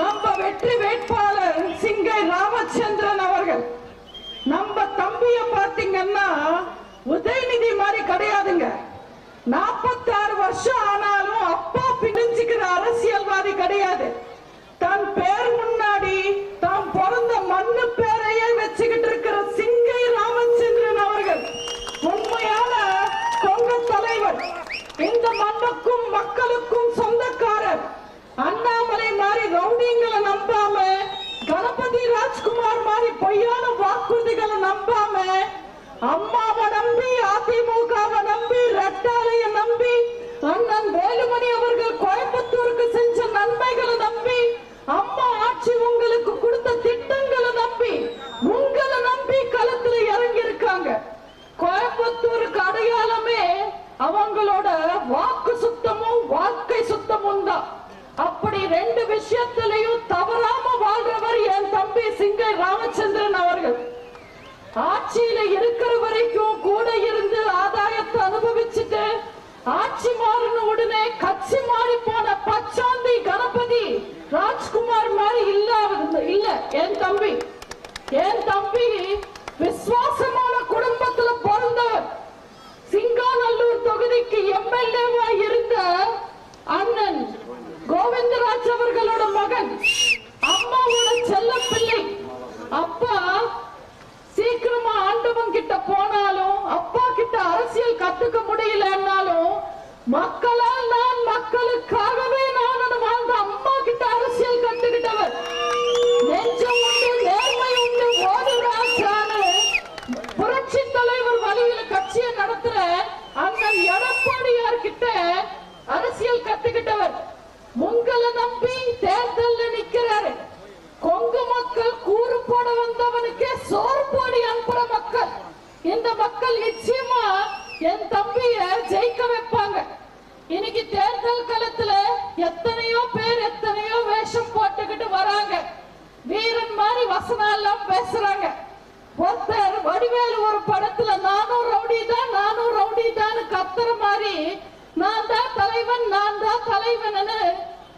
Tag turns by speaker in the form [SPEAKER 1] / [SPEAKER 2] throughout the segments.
[SPEAKER 1] நம்ம வெற்றி வேட்பாளர் சிங்கை ராமச்சந்திரன் அவர்கள். நம்ம தம்பிய பாத்தீங்கன்னா உதயநிதி மாதிரி கிடையாதுங்க. நாற்பத்தாறு வருஷம் ஆனாலும் அப்பா பிடிஞ்சுக்கிற அரசியல்வாதி கிடையாது. தன் பேர் முன்னாடி தாம் பிறந்த மண்ணு பேரையே வச்சுக்கிட்டு இருக்கிற சிங்கை ராமச்சந்திரன் அவர்கள். உண்மையான தொங்க தலைவர். இந்த மண்ணுக்கும் மக்களுக்கும் சொந்தக்காரர். அண்ணாமலை மாதிரி ரவுடிங்களை நம்பாம கணபதி ராஜ்குமார் மாதிரி பொய்யான வாக்குறுதிகளை நம்பாம அம்மாவை நம்பி அதிமுகவை நம்பி ரெட்டாலைய நம்பி அண்ணன் வேலுமணி அவர்கள் கோயம்புத்தூருக்கு செஞ்ச நன்மைகளை நம்பி அம்மா ஆட்சி உங்களுக்கு கொடுத்த திட்டங்களை நம்பி உங்களை நம்பி களத்துல இறங்கி இருக்காங்க கோயம்புத்தூருக்கு அடையாளமே அவங்களோட வாக்கு சுத்தமும் வாழ்க்கை சுத்தமும் தான் அப்படி ரெண்டு விஷயத்திலையும் தவறாம வாழ்றவர் என் தம்பி சிங்கை ராமச்சந்திரன் அவர்கள். ஆட்சியில இருக்கிற வரைக்கும் கூட இருந்து ஆதாயத்தை அனுபவிச்சுட்டு ஆட்சி மாறின உடனே கட்சி மாறி போன பச்சாந்தி கணபதி ராஜ்குமார் மாதிரி இல்லாத இல்ல என் தம்பி. என் தம்பி விசுவாசமான குடும்பத்துல பிறந்தவர். சிங்காநல்லூர் தொகுதிக்கு எம்எல்ஏவா இருந்த அண்ணன் கோவிந்தராஜ் அவர்களோட மகன். அம்மாவோட செல்ல பிள்ளை அப்பா சீக்கிரமா ஆண்டவன் கிட்ட போனாலும் அப்பா கிட்ட அரசியல் கத்துக்க முடியலன்னாலும் மக்களால் நான் மக்களுக்காகவே நான் வாழ்ந்த அம்மா கிட்ட அரசியல் கத்துக்கிட்டவர் நெஞ்சம் உண்டு நேர்மை உண்டு ஓடுறாச்சான்னு புரட்சி தலைவர் வழியில கட்சியை நடத்துற அண்ணன் எடப்பாடியார் கிட்ட அரசியல் கத்துக்கிட்டவர் உங்களை நம்பி தேர்தல்ல நிக்கிறாரு கொங்கு மக்கள் கூறு போட வந்தவனுக்கே சோறு போடி அனுப்புற மக்கள் இந்த மக்கள் நிச்சயமா என் தம்பிய ஜெயிக்க வைப்பாங்க இன்னைக்கு தேர்தல் களத்துல எத்தனையோ பேர் எத்தனையோ வேஷம் போட்டுக்கிட்டு வராங்க வீரன் மாதிரி வசனம் எல்லாம் பேசுறாங்க ஒருத்தர் வடிவேலு ஒரு படத்துல நானும் ரவுடி தான் நானும் ரவுடி தான் கத்துற மாதிரி நான் தான் தலைவன் நான் தான் தலைவன்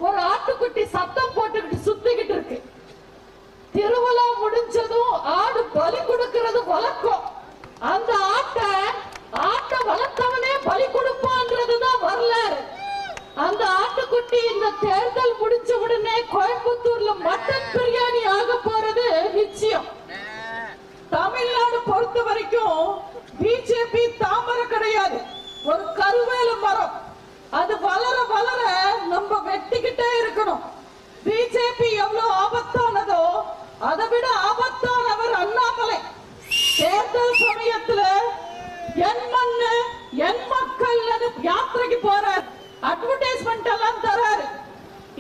[SPEAKER 1] ஒரு ஆட்டுக்குட்டி சத்தம் போட்டுக்கிட்டு சுத்திக்கிட்டு இருக்கு திருவிழா முடிஞ்சதும் ஆடு பலி கொடுக்கிறது வழக்கம் அந்த ஆட்டை ஆட்டை வளர்த்தவனே பலி கொடுப்பான்றதுதான் வரலாறு அந்த ஆட்டுக்குட்டி இந்த தேர்தல் முடிஞ்ச உடனே கோயம்புத்தூர்ல மட்டன் பிரியாணி ஆக போறது நிச்சயம் தமிழ்நாடு பொறுத்த வரைக்கும் பிஜேபி தாமரை கிடையாது ஒரு கருவேல மரம் அது வளர வளர நம்ம வெட்டிக்கிட்டே இருக்கணும் பிஜேபி எவ்வளவு ஆபத்தானதோ அதை விட ஆபத்தானவர் அண்ணாமலை தேர்தல் சமயத்துல என் மண்ணு என் மக்கள் யாத்திரைக்கு போறார் அட்வர்டைஸ்மெண்ட் எல்லாம் தராரு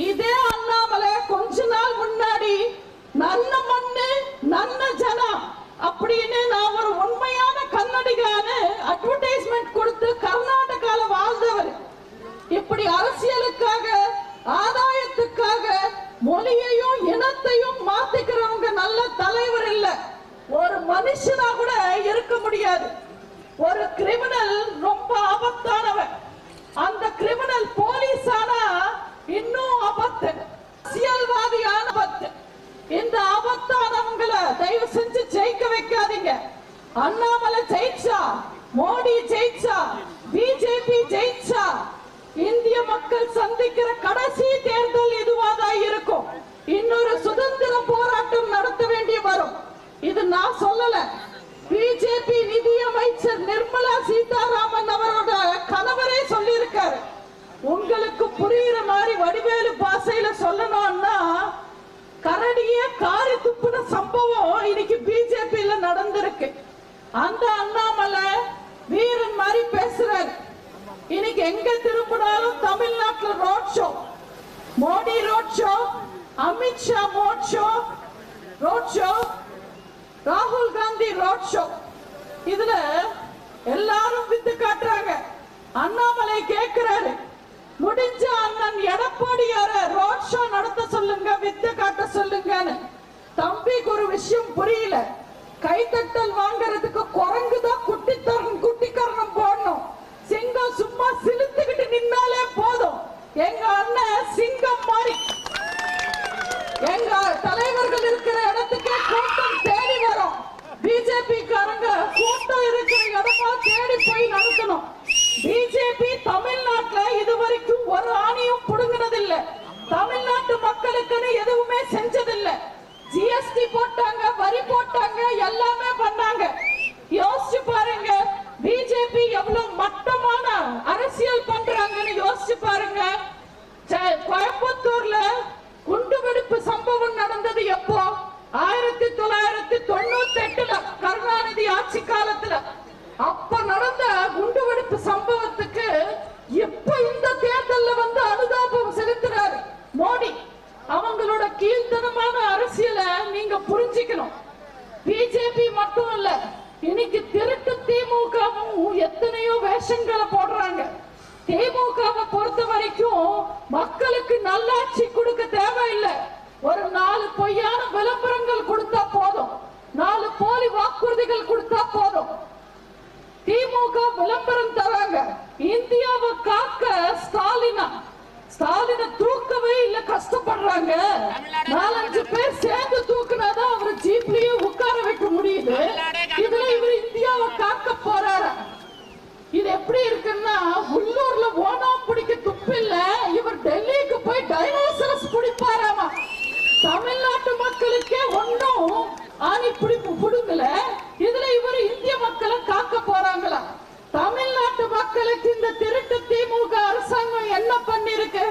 [SPEAKER 1] இதே அண்ணாமலை கொஞ்ச நாள் முன்னாடி நல்ல மண்ணு நல்ல ஜனம் அப்படின்னு நான் ஒரு உண்மையான கன்னடிகான்னு அட்வர்டைஸ்மெண்ட் கொடுத்து கர்நாடகால வாழ்ந்தவர். இப்படி அரசியலுக்காக ஆதாயத்துக்காக மொழியையும் இனத்தையும் மாத்திக்கிறவங்க நல்ல தலைவர் இல்ல. ஒரு மனுஷனா கூட இருக்க முடியாது. ஒரு கிரிமினல் ரொம்ப ஆபத்தானவன். அந்த கிரிமினல் போலீஸ் ஆனா இன்னும் ஆபத்து. அரசியல்வாதியான இந்த ஆபத்தானவங்களை தயவு செஞ்சு ஜெயிக்க வைக்காதீங்க. அண்ணாமலை ஜெயிச்சா மோடி ஜெயிச்சா பிஜேபி ஜெயிச்சா இந்திய மக்கள் சந்திக்கிற கடைசி தேர்தல் இதுவாதான் இருக்கும். இன்னொரு சுதந்திர போராட்டம் நடத்த வேண்டி வரும். இது நான் சொல்லல. பிஜேபி நிதியமைச்சர் நிர்மலா சீதாராமன் அவரோட கணவரே சொல்லியிருக்காரு. உங்களுக்கு புரியுற மாதிரி வடிவேலு காரி துப்புன சம்பவம் இன்னைக்கு பிஜேபியில நடந்திருக்கு. அந்த அண்ணாமலை வீரன் மாதிரி பேசுறாரு. இன்னைக்கு எங்க திரும்பினாலும் தமிழ்நாட்டுல road show Modi road show Amit Shah road show road show ராகுல் காந்தி ரோட் ஷோ இதுல எல்லாரும் வித்து காட்டுறாங்க. அண்ணாமலை கேட்கிறாரு முடிஞ்ச அண்ணன் எடப்பாடியார ரோட் ஷோ நடத்த சொல்லுங்க வித்து காட்ட சொல்லுங்க தம்பிக்கு ஒரு விஷயம் புரியல. கைத்தட்டல் வாங்கறதுக்கு குரங்கு தான் குட்டிக்கரணம் போடணும். சிங்கம் சும்மா சிலுத்துக்கிட்டு நின்னாலே போதும். எங்க அண்ணன் சிங்கம் மாறி எங்க தலைவர்கள் இருக்கிற இடத்துக்கே கூட்டம் தேடி வரும். பிஜேபி காரங்க கூட்டம் இருக்கிற இடமா தேடி போய் நடத்தணும். பிஜேபி எங்களுக்குன்னு எதுவுமே செஞ்சதில்லை. ஜிஎஸ்டி போட்டாங்க வரி போட்டாங்க எல்லாமே பண்ணாங்க. பிஜேபி மட்டும் இல்ல இன்னைக்கு திருட்டு திமுகவும் எத்தனையோ வேஷங்களை போடுறாங்க. திமுகவை பொறுத்த வரைக்கும் மக்களுக்கு நல்லாட்சி கொடுக்க தேவையில்லை. ஒரு நாலு பொய்யான விளம்பரங்கள் கொடுத்தா போதும். நாலு போலி வாக்குறுதிகள் கொடுத்தா போதும். திமுக விளம்பரம் தராங்க. இந்தியாவை காக்க ஸ்டாலினா ஸ்டாலினை தூக்கவே இல்ல கஷ்டப்படுறாங்க. நாலஞ்சு பேர் சேர்ந்து தூக்குனாதான் அவர் ஜீப்லயே உட்கார வைக்க முடியுது. இதுல இவர் இந்தியாவை காக்க போறாரு. இது எப்படி இருக்குன்னா உள்ளூர்ல ஓணம் பிடிக்க துப்பில்ல இவர் டெல்லிக்கு போய் டைனோசரஸ் பிடிப்பாராமா? தமிழ்நாட்டு மக்களுக்கே ஒண்ணும் ஆணி பிடிப்பு புடுங்கல. இதுல இவர் இந்திய மக்களை காக்க போறாங்களா? தமிழ்நாட்டு மக்களுக்கு இந்த திருட்டு திமுக அரசாங்கம் என்ன பண்ணிருக்கு?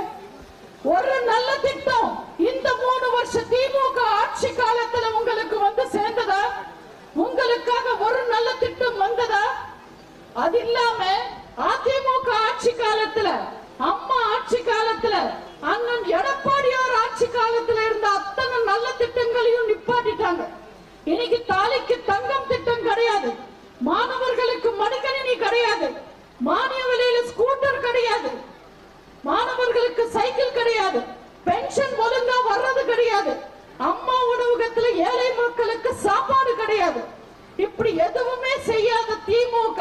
[SPEAKER 1] ஒரு நல்ல திட்டம். இந்த மூணு வருஷ திமுக ஆட்சி காலத்துல உங்களுக்கு வந்து சேர்ந்ததா? உங்களுக்காக ஒரு நல்ல திட்டம் வந்ததா? அது இல்லாம அதிமுக ஆட்சி காலத்துல அம்மா ஆட்சி காலத்துல அண்ணன் எடப்பாடியார் ஆட்சி காலத்துல இருந்த அத்தனை நல்ல திட்டங்களையும் நிப்பாட்டிட்டாங்க. இன்னைக்கு தாலிக்கு தங்கம் திட்டம் கிடையாது மாணவர்களுக்கு மடிக்கணினி கிடையாது. மானிய விலையில ஸ்கூட்டர் கிடையாது. மாணவர்களுக்கு சைக்கிள் கிடையாது. பென்ஷன் ஒழுங்கா வர்றது கிடையாது. அம்மா உணவகத்துல ஏழை மக்களுக்கு சாப்பாடு கிடையாது. இப்படி எதுவுமே செய்யாத திமுக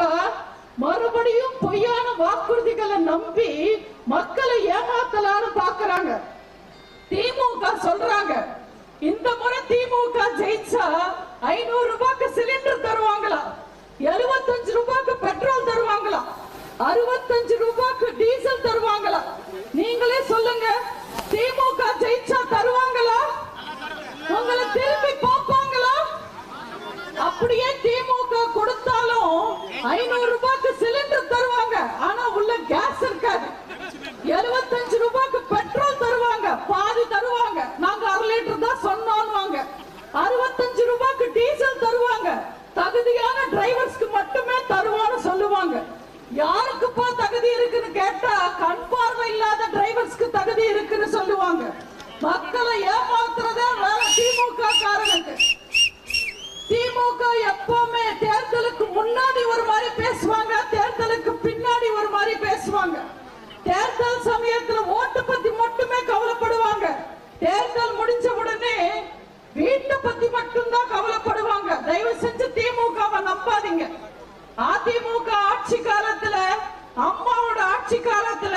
[SPEAKER 1] மறுபடியும் பொய்யான வாக்குறுதிகளை நம்பி மக்களை ஏமாத்தலான்னு பாக்குறாங்க திமுக சொல்றாங்க இந்த முறை திமுக ஜெயிச்சா ஐநூறு ரூபாய்க்கு சிலிண்டர் தருவாங்களா? எழுபத்தஞ்சு ரூபாய்க்கு பெட்ரோல் தருவாங்களா? அறுபத்தஞ்சு ரூபாய்க்கு டீசல் தருவாங்களா? நீங்களே சொல்லுங்க. திமுக ஜெயிச்சா தருவாங்களா உங்களை திரும்பி பார்ப்பாங்களா அப்படியே திமுக கொடுத்தாலும் ஐநூறு ரூபாய்க்கு சிலிண்டர் தருவாங்க ஆனா உள்ள கேஸ் இருக்காது எழுபத்தஞ்சு ரூபாய்க்கு பெட்ரோல் தருவாங்க பாதி தருவாங்க நாங்க அரை லிட்டர் தான் சொன்னோம்வாங்க அறுபத்தஞ்சு ரூபாய்க்கு டீசல் தருவாங்க தகுதியான டிரைவர்ஸ்க்கு மட்டுமே தருவான்னு சொல்லுவாங்க யாருக்குப்பா தகுதி இருக்குன்னு கேட்டா கண் பார்வை இல்லாத டிரைவர்ஸ்க்கு தகுதி இருக்குன்னு சொல்லுவாங்க மக்களை ஏமாத்துறதே வேற திமுக காரனுக்கு திமுக எப்பவுமே தேர்தலுக்கு முன்னாடி ஒரு மாதிரி பேசுவாங்க தேர்தலுக்கு பின்னாடி ஒரு மாதிரி பேசுவாங்க தேர்தல் சமயத்துல ஓட்டு பத்தி மட்டுமே கவலைப்படுவாங்க தேர்தல் முடிஞ்ச உடனே வீட்டை பத்தி மட்டும்தான் கவலைப்படுவாங்க தயவு செஞ்சு திமுகவை நம்பாதீங்க அதிமுக ஆட்சி காலத்துல அம்மாவோட ஆட்சி காலத்துல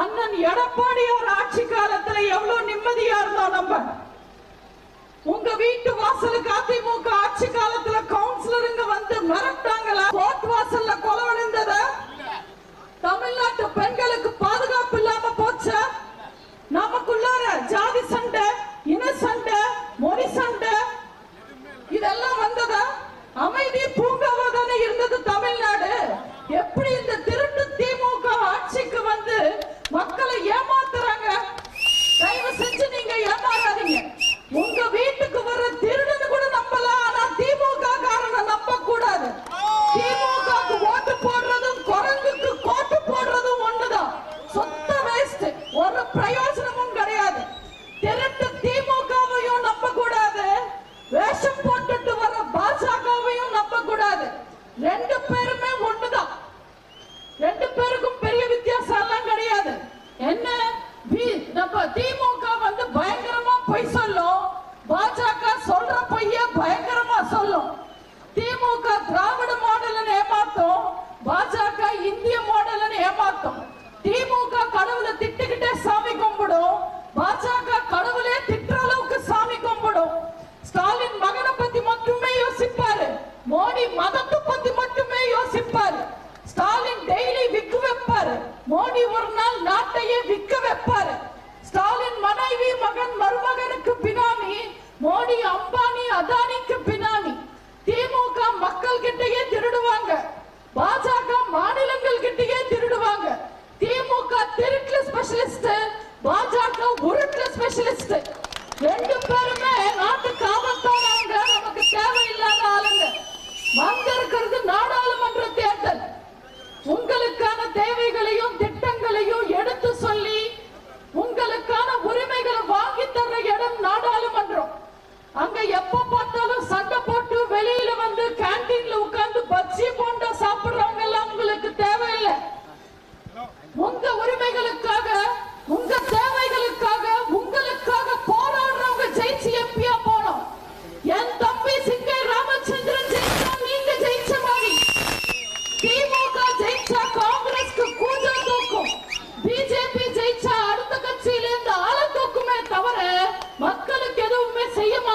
[SPEAKER 1] அண்ணன் எடப்பாடியார் ஆட்சி காலத்துல எவ்வளவு நிம்மதியா இருந்தோம் நம்ம? உங்க வீட்டு வாசலுக்கு அதிமுக ஆட்சி காலத்துல கவுன்சிலருங்க வந்து மிரட்டாங்களா கோர்ட் வாசல்ல கொலை விழுந்ததா? தமிழ்நாட்டு பெண்களுக்கு பாதுகாப்பு இல்லாம போச்சா? நமக்குள்ளார ஜாதி சண்டை இன சண்டை மொழி சண்டை இதெல்லாம் வந்ததா? அமைதி பூ எப்படி இந்த திருட்டு திமுக ஆட்சிக்கு வந்து மக்களை ஏமாத்துறாங்க? தயவு செஞ்சு நீங்க ஏமாறாதீங்க. உங்க வீட்டுக்கு வர திருடு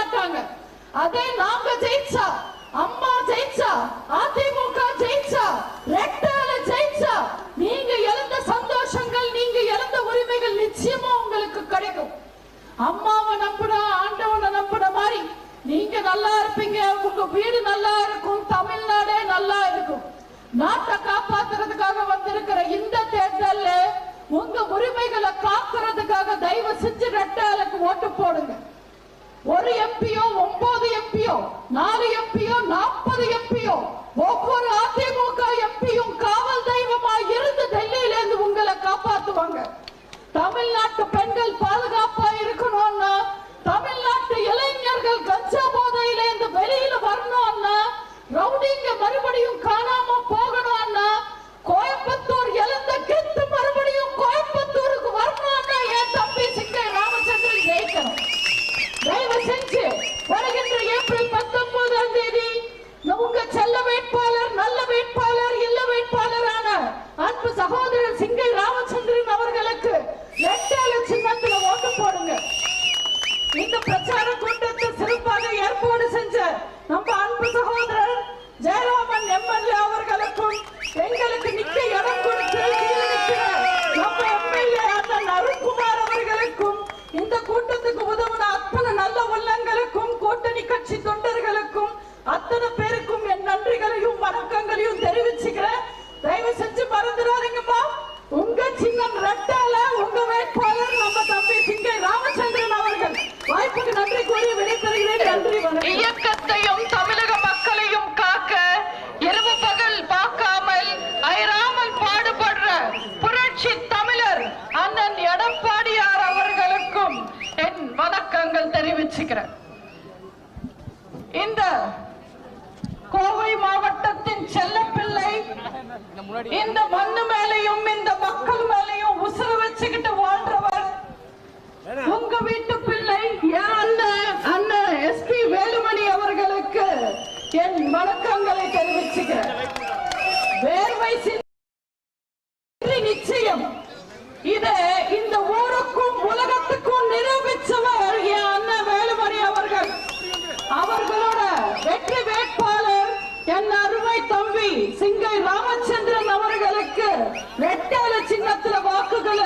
[SPEAKER 1] மாட்டாங்க. அதே நாங்க ஜெயிச்சா அம்மா ஜெயிச்சா அதிமுக ஜெயிச்சா ரெட்டால ஜெயிச்சா நீங்க இழந்த சந்தோஷங்கள் நீங்க இழந்த உரிமைகள் நிச்சயமா உங்களுக்கு கிடைக்கும். அம்மாவை நம்புனா ஆண்டவனை நம்புன மாதிரி நீங்க நல்லா இருப்பீங்க உங்க வீடு நல்லா இருக்கும் தமிழ்நாடே நல்லா இருக்கும். நாட்டை காப்பாத்துறதுக்காக வந்திருக்கிற இந்த தேர்தல்ல உங்க உரிமைகளை காக்குறதுக்காக தயவு செஞ்சு ரெட்டாலுக்கு ஓட்டு போடுங்க. ஒரு எம்பியோ ஒன்பது எம்பியோ நாலு எம்பியோ நாற்பது எம்பியோ ஒவ்வொரு அதிமுக எம்பியும் காவல் தெய்வமாக இருந்து டெல்லியிலிருந்து உங்களை காப்பாற்றுவாங்க தமிழ்நாட்டு பெண்கள் பாதுகாப்பா இருக்கணும்னா தமிழ்நாட்டு இளைஞர்கள் கஞ்சா போதையில இருந்து வெளியில வரணும்னா ரவுடிங்க மறுபடியும் காணாம போகணும்னா
[SPEAKER 2] இடத்துல வாக்குகளை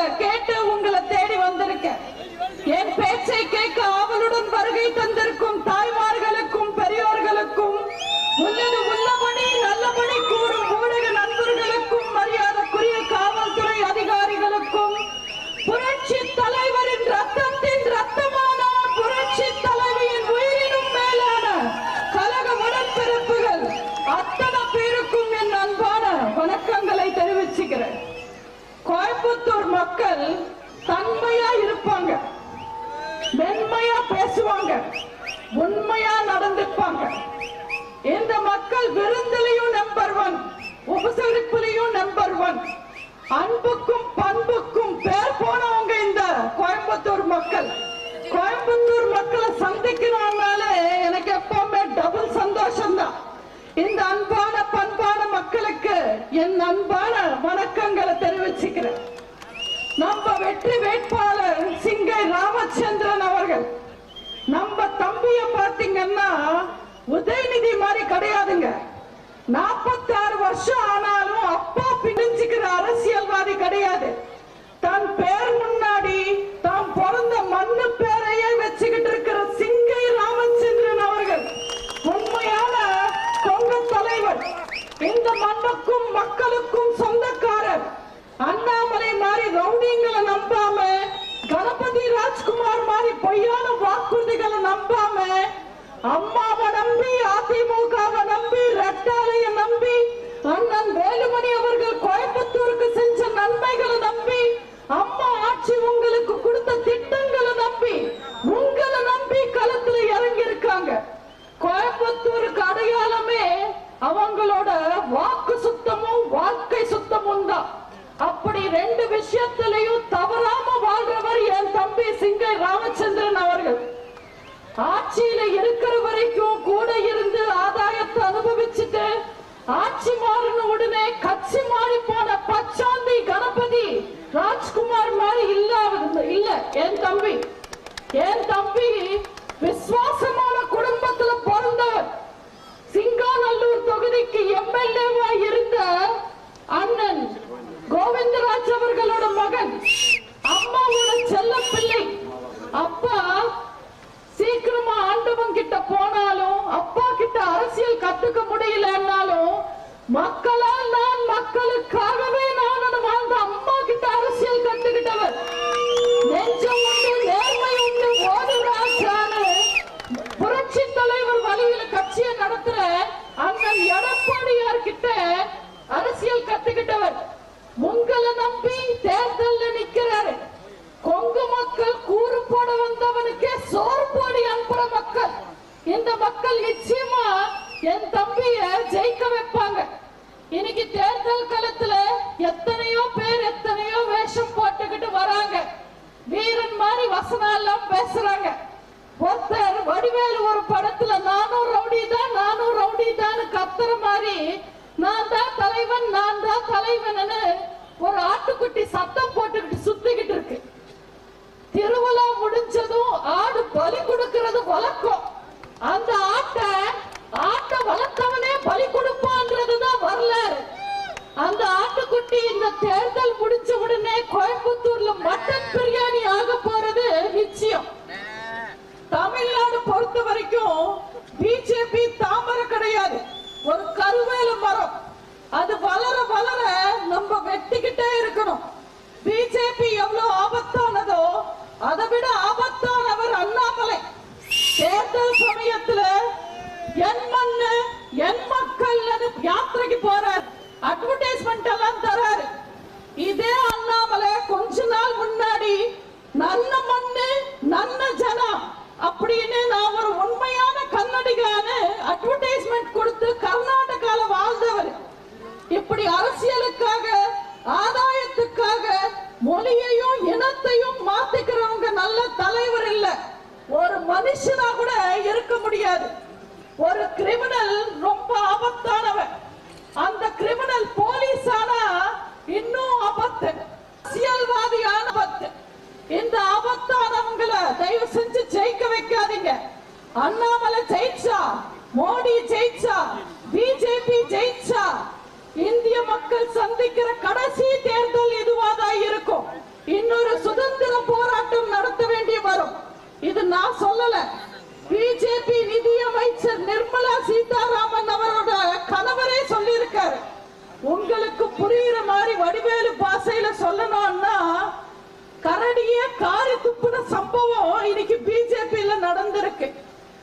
[SPEAKER 1] நடந்திருக்கு.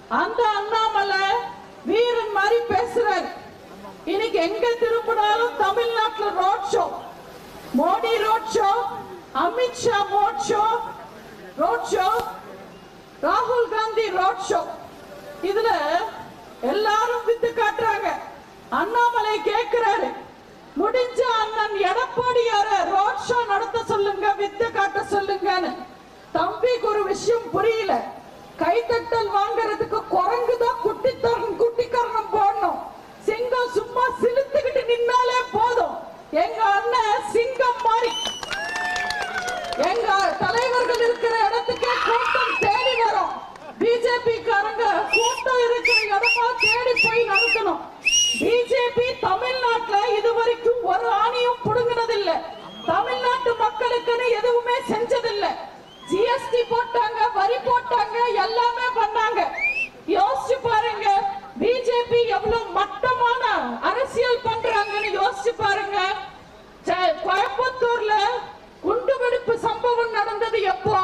[SPEAKER 1] அந்த அண்ணாமலை வீரன் மாதிரி பேசுறாரு. இன்னைக்கு எங்க திரும்பினாலும் தமிழ்நாட்டுல road show Modi road show Amit Shah road show road show ராகுல் காந்தி ரோட் ஷோ இதுல எல்லாரும் வித்து காட்டுறாங்க. அண்ணாமலை கேட்கிறாரு முடிஞ்ச அண்ணன் எடப்பாடியார ரோட் ஷோ நடத்த சொல்லுங்க வித்து காட்ட சொல்லுங்கன்னு. தம்பிக்கு ஒரு விஷயம் புரியல. கைத்தட்டல் வாங்குறதுக்கு குரங்கு தான் குட்டி குட்டிக்காரனம் போடணும். சிங்கம் சும்மா சிலுத்துக்கிட்டு நின்னாலே போதும். எங்க அண்ணன் சிங்கம் மாதிரி. எங்க தலைவர்கள் இருக்கிற இடத்துக்கே கூட்டம் தேடி வரும். பிஜேபி காரங்க கூட்டம் இருக்கிற இடமா தேடி போய் நடத்தணும் பிஜேபி தமிழ்நாட்டுல இது வரைக்கும் ஒரு ஆணையும் புடுங்கினதில்லை. தமிழ்நாட்டு மக்களுக்குன்னு எதுவுமே செஞ்சதில்லை. ஜிஎஸ்டி போட்டாங்க வரி போட்டாங்க எல்லாமே பண்ணாங்க. யோசிச்சு பாருங்க பிஜேபி எவ்வளவு மட்டமான அரசியல் பண்றாங்கன்னு யோசிச்சு பாருங்க. கோயம்புத்தூர்ல குண்டு வெடிப்பு சம்பவம் நடந்தது எப்போ?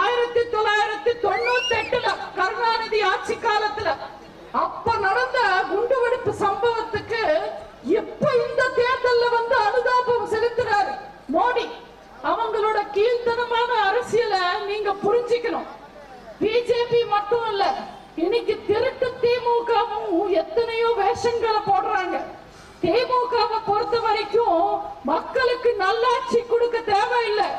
[SPEAKER 1] ஆயிரத்தி தொள்ளாயிரத்தி தொண்ணூத்தி எட்டுல கருணாநிதி ஆட்சி காலத்துல. அப்ப நடந்த குண்டு வெடிப்பு சம்பவத்துக்கு எப்ப இந்த தேர்தல்ல வந்து அனுதாபம் செலுத்துறாரு மோடி. அவங்களோட கீழ்த்தனமான அரசியலை நீங்க புரிஞ்சுக்கணும். பிஜேபி மட்டும் இல்ல இன்னைக்கு திருக்கு திமுகவும் எத்தனையோ வேஷங்களை போடுறாங்க. திமுகவை பொறுத்த வரைக்கும் மக்களுக்கு நல்லாட்சி கொடுக்க தேவையில்லை.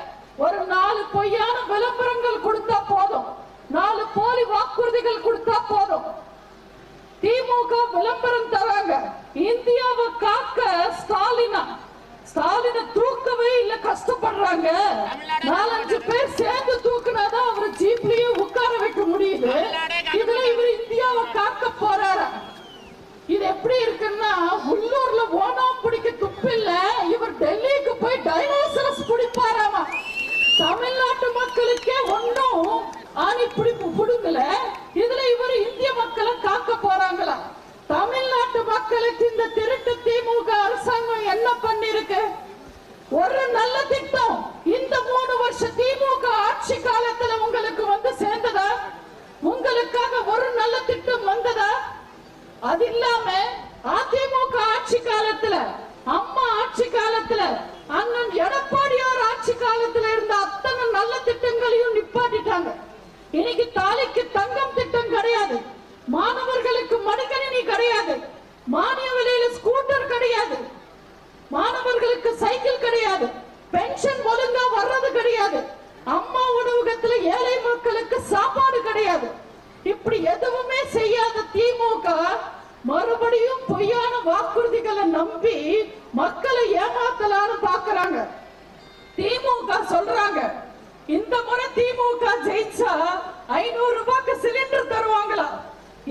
[SPEAKER 1] அது இல்லாம அதிமுக ஆட்சி காலத்துல அம்மா ஆட்சி காலத்துல அண்ணன் எடப்பாடியார் ஆட்சி காலத்துல இருந்த அத்தனை நல்ல திட்டங்களையும் நிப்பாட்டிட்டாங்க. இன்னைக்கு தாலிக்கு தங்கம் திட்டம் கிடையாது. மாணவர்களுக்கு மடிக்கணினி கிடையாது. மானிய விலையில ஸ்கூட்டர் கிடையாது. மாணவர்களுக்கு சைக்கிள் கிடையாது. பென்ஷன் ஒழுங்கா வர்றது கிடையாது. அம்மா உணவகத்துல ஏழை மக்களுக்கு சாப்பாடு கிடையாது. இப்படி எதுவுமே செய்யாத திமுக மறுபடியும் பொய்யான வாக்குறுதிகளை நம்பி மக்களை ஏமாத்தலான்னு பாக்குறாங்க திமுக சொல்றாங்க இந்த முறை திமுக ஜெயிச்சா ஐநூறு ரூபாய்க்கு சிலிண்டர் தருவாங்களா?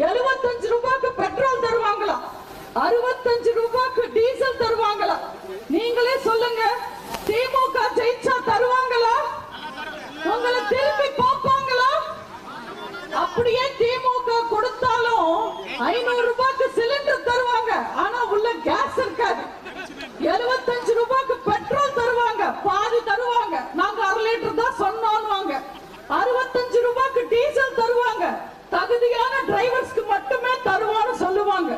[SPEAKER 1] எழுபத்தஞ்சு ரூபாய்க்கு பெட்ரோல் தருவாங்களா? அறுபத்தஞ்சு ரூபாய்க்கு டீசல் தருவாங்களா? நீங்களே சொல்லுங்க திமுக ஜெயிச்சா தருவாங்களா? உங்களை திரும்பி பார்ப்பாங்களா அப்படியே திமுக கொடுத்தாலும் ஐநூறு ரூபாய்க்கு சிலிண்டர் தருவாங்க ஆனா உள்ள கேஸ் இருக்காது எழுபத்தஞ்சு ரூபாய்க்கு பெட்ரோல் தருவாங்க பாதி தருவாங்க நாங்க அரை லிட்டர் தான் சொன்னோம்னுவாங்க அறுபத்தஞ்சு ரூபாய்க்கு டீசல் தருவாங்க தகுதியான டிரைவர்ஸ்க்கு மட்டுமே தருவான்னு சொல்லுவாங்க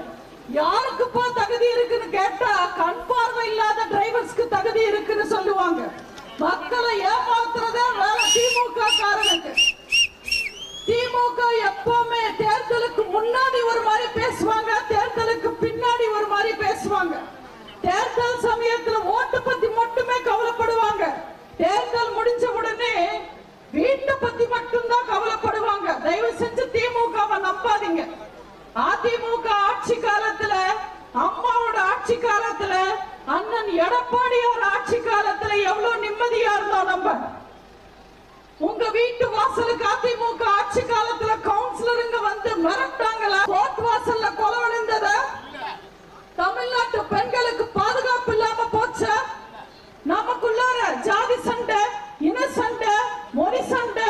[SPEAKER 1] யாருக்குப்பா தகுதி இருக்குன்னு கேட்டா கண் பார்வை இல்லாத டிரைவர்ஸ்க்கு தகுதி இருக்குன்னு சொல்லுவாங்க. மக்களை ஏமாத்துறதே வேலை திமுக காரனுக்கு. திமுக எப்பவுமே தேர்தலுக்கு முன்னாடி ஒரு மாதிரி பேசுவாங்க தேர்தலுக்கு பின்னாடி ஒரு மாதிரி பேசுவாங்க. தேர்தல் சமயத்துல ஓட்டு பத்தி மட்டுமே கவலைப்படுவாங்க. தேர்தல் முடிஞ்ச உடனே வீட்டை பத்தி மட்டும்தான் கவலைப்படுவாங்க. தயவு செஞ்சு திமுகவை நம்பாதீங்க. அதிமுக ஆட்சி காலத்தில் எடப்பாடியார் ஆட்சி காலத்துல எவ்வளவு நிம்மதியா இருந்தோம் நம்ம. உங்க வீட்டு வாசலுக்கு அதிமுக ஆட்சி காலத்துல கவுன்சிலருங்க வந்து மிரட்டாங்களா? கோர்ட் வாசல்ல கொலை தமிழ்நாட்டு பெண்களுக்கு பாதுகாப்பு இல்லாம போச்ச? நமக்குள்ளார ஜாதி சண்டை இன சண்டை மொழி சண்டை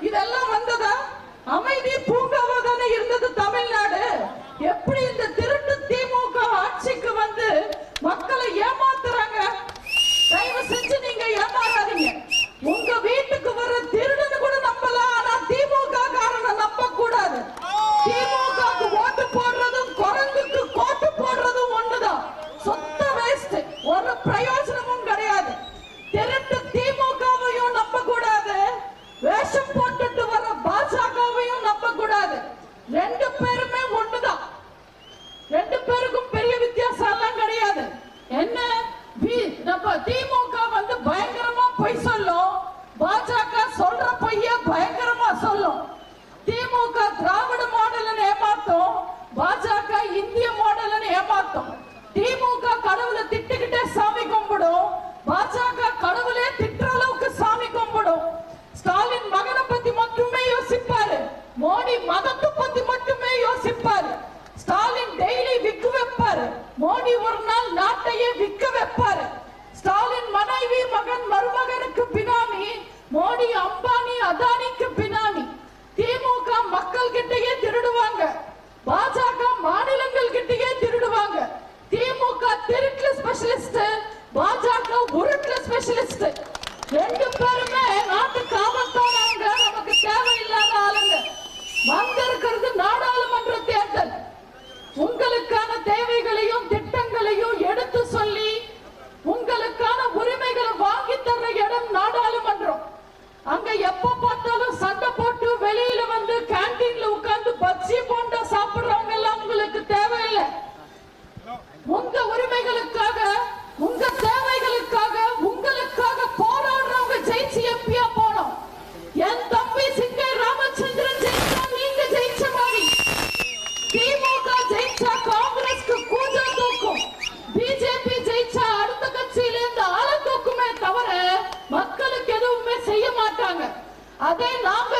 [SPEAKER 1] இதெல்லாம் வந்ததா? அமைதி பூங்காவா தானே இருந்தது தமிழ்நாடு? எப்படி இந்த திருட்டு திமுக ஆட்சிக்கு வந்து மக்களை ஏமாத்துறாங்க. தயவு செஞ்சு நீங்க ஏமாறாதீங்க. உங்க வீட்டுக்கு வர திருடனு கூட நம்பலாம். ஆனா திமுக காரனை நம்ப கூடாது திமுக அதே நாங்க